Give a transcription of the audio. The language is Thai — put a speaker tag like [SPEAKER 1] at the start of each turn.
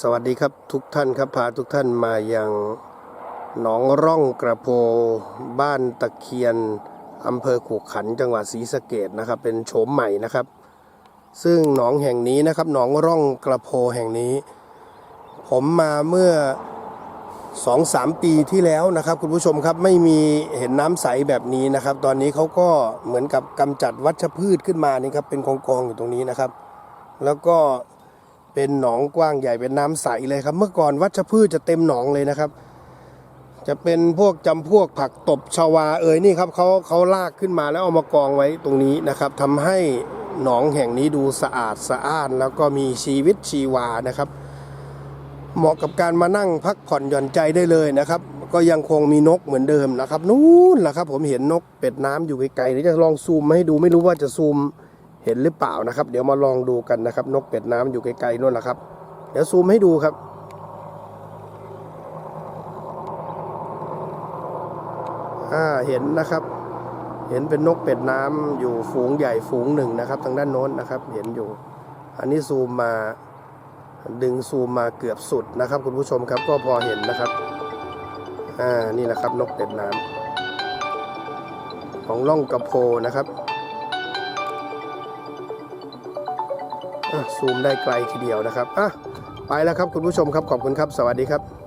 [SPEAKER 1] สวัสดีครับทุกท่านครับพาทุกท่านมายังหนองร่องกระโพบ้านตะเคียนอำเภอขุขันจังหวัดศรีสะเกดนะครับ เป็นโฉมใหม่นะครับ ซึ่งหนองแห่งนี้นะครับหนองร่องกระโพแห่งนี้ ผมมาเมื่อสองสามปีที่แล้วนะครับ คุณผู้ชมครับไม่มีเห็นน้ำใสแบบนี้นะครับ ตอนนี้เขาก็เหมือนกับกำจัดวัชพืชขึ้นมานี่ครับเป็นกองกองๆอยู่ตรงนี้นะครับ แล้วก็ เป็นหนองกว้างใหญ่เป็นน้ำใสเลยครับ เมื่อก่อนวัชพืชจะเต็มหนองเลยนะครับ จะเป็นพวกจำพวกผักตบชวาเอ่ยนี่ครับเขาเขาลากขึ้นมาแล้วเอามากองไว้ตรงนี้นะครับทำให้หนองแห่งนี้ดูสะอาดสะอ้าน แล้วก็มีชีวิตชีวานะครับ เหมาะกับการมานั่งพักผ่อนหย่อนใจได้เลยนะครับ ก็ยังคงมีนกเหมือนเดิมนะครับ นู่นแหละครับ ผมเห็นนกเป็ดน้ำอยู่ไกลๆเดี๋ยวจะลองซูมมาให้ดูไม่รู้ว่าจะซูม เห็นหรือเปล่านะครับ เดี๋ยวมาลองดูกันนะครับ นกเป็ดน้ำอยู่ไกลๆนู่นแหละครับ เดี๋ยวซูมให้ดูครับ อ่าเห็นนะครับ เห็นเป็นนกเป็ดน้ำอยู่ฝูงใหญ่ฝูงหนึ่งนะครับ ทางด้านโน้นนะครับ เห็นอยู่ อันนี้ซูมมาดึงซูมมาเกือบสุดนะครับ คุณผู้ชมครับก็พอเห็นนะครับ อ่านี่แหละครับนกเป็ดน้ำของล่องกระโพนะครับ ซูมได้ไกลทีเดียวนะครับอะไปแล้วครับคุณผู้ชมครับขอบคุณครับ สวัสดีครับ